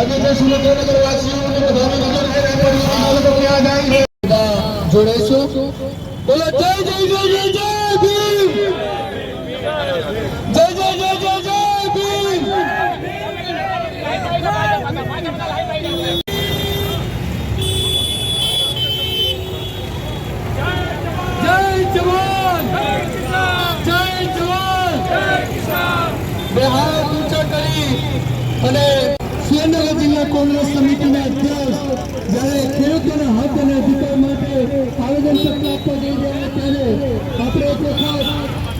જાય જય જય જય જય જય જય જય જય જય જય જવાન! જય જવાન! બે હાથ ઊંચા કરી અને સુરેન્દ્રનગર જિલ્લા કોંગ્રેસ સમિતિના અધ્યક્ષ જ્યારે ખેડૂતોના હક અને અધિકાર માટે આવેદનપત્ર આપવા જઈ રહ્યા ત્યારે આપણે એક વખત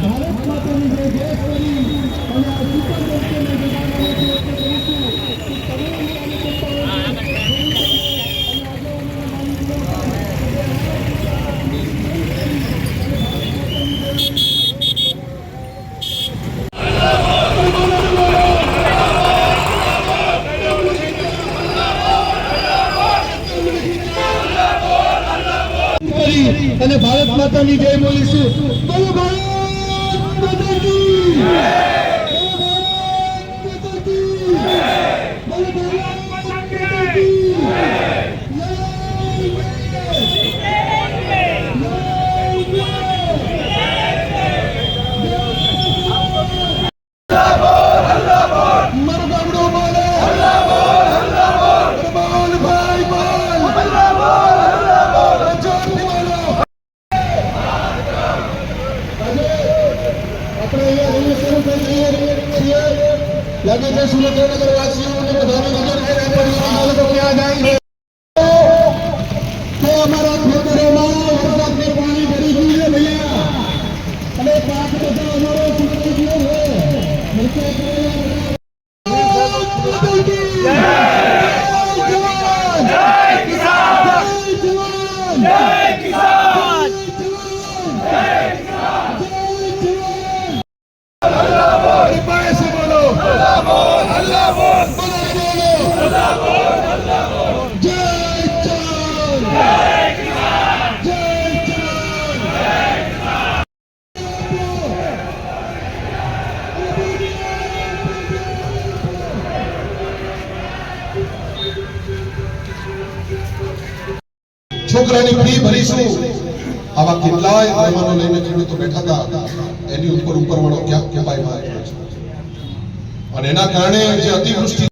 ભારત માતાની જય જય કરી અને આ સુપર દર્શનને જગાડવાનો પ્રયત્ન કરીશું કે તમામ કાર્યકર્તાઓને કરી અને ભારત માતાની જય બોલીશું. બોલો ભારત આપણે અહીંયા રહીએ શરૂ થઈ જઈએ છીએ લાગે પરિવારના ક્યાં જાય તો અમારા ખેતરોમાં વરસાદનું પાણી ભરી ગયું છે મળશે છોકરાની ફી ભરીશું આવા કેટલાય મહેમાનો લઈને ખેડૂતો બેઠા હતા એની ઉપર ઉપરવાળો ક્યાંક કપાઈ માર્યો છે અને એના કારણે જે અતિવૃષ્ટિ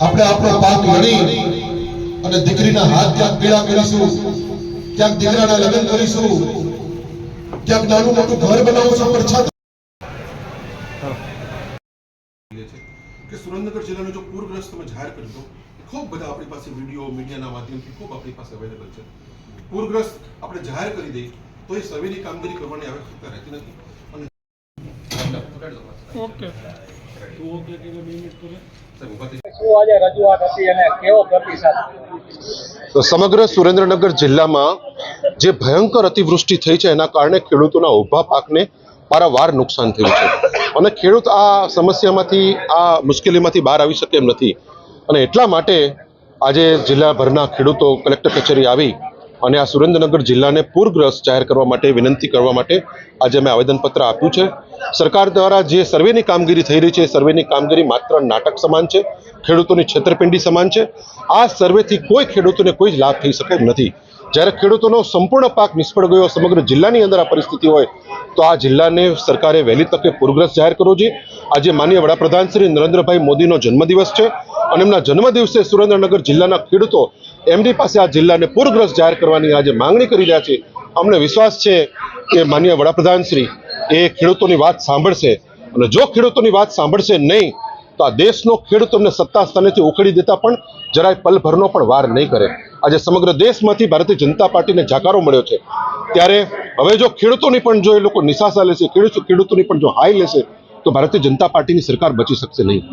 આપણે આપણો પાક લણી અને દીકરીના હાથ ક્યાંક પીડા કરીશું, ક્યાંક દીકરાના લગ્ન કરીશું, ક્યાંક નાનું મોટું ઘર બનાવશું પણ છતાં કે સુરેન્દ્રનગર જિલ્લાનો જો પૂરગ્રસ્ત તમે જાહેર કર્યું તો, ખૂબ બધા આપણી પાસે વીડિયો, મીડિયાના માધ્યમથી ખૂબ આપણી પાસે અવેલેબલ છે. પૂરગ્રસ્ત આપણે જાહેર કરી દઈએ તો એ સર્વેની કામગીરી કરવાની આવશ્યકતા રહેતી નથી અને સાહેબ, ઊભા થઈ શું આજે રજૂઆત હતી અને કેવો પ્રતિસાદ તો સમગ્ર સુરેન્દ્રનગર જિલ્લામાં જે ભયંકર અતિવૃષ્ટિ થઈ છે એના કારણે ખેડૂતોના ઊભા પાકને પારાવાર નુકસાન થયું છે. અને ખેડૂત આ સમસ્યામાંથી આ મુશ્કેલીમાંથી બહાર આવી શકે એમ નથી. અને એટલા માટે આજે જિલ્લાભરના ખેડૂતો કલેક્ટર કચેરી આવી અને આ સુરેન્દ્રનગર જિલ્લાને પૂરગ્રસ્ત જાહેર કરવા માટે, વિનંતી કરવા માટે આજે મેં આવેદનપત્ર આપ્યું છે. સરકાર દ્વારા જે સર્વેની કામગીરી થઈ રહી છે, એ સર્વેની કામગીરી માત્ર નાટક સમાન છે, ખેડૂતોની છેતરપિંડી સમાન છે. આ સર્વેથી કોઈ ખેડૂતોને કોઈ જ લાભ થઈ શકે નથી. જ્યારે ખેડૂતોનો સંપૂર્ણ પાક નિષ્ફળ ગયો, સમગ્ર જિલ્લાની અંદર આ પરિસ્થિતિ હોય, તો આ જિલ્લાને સરકારે વહેલી તકે પૂરગ્રસ્ત જાહેર કરવો જોઈએ. આજે માનનીય વડાપ્રધાન શ્રી નરેન્દ્રભાઈ મોદીનો જન્મદિવસ છે. અને એમના જન્મદિવસે સુરેન્દ્રનગર જિલ્લાના ખેડૂતો એમની પાસે આ જિલ્લાને પૂરગ્રસ્ત જાહેર કરવાની આજે માંગણી કરી રહ્યા છે. અમને વિશ્વાસ છે કે માન્ય વડાપ્રધાન શ્રી એ ખેડૂતોની વાત સાંભળશે અને જો ખેડૂતોની વાત સાંભળશે નહીં, તો આ દેશનો ખેડૂત અમને સત્તા સ્થાનેથી ઉખેડી દેતા પણ જરાય પલભરનો પણ વાર નહીં કરે. આજે સમગ્ર દેશમાંથી ભારતીય જનતા પાર્ટીને જાકારો મળ્યો છે. ત્યારે હવે જો ખેડૂતોની પણ જો એ લોકો નિશાસા લેશે, ખેડૂતો ખેડૂતોની પણ જો હાઈ લેશે, તો ભારતીય જનતા પાર્ટીની સરકાર બચી શકશે નહીં.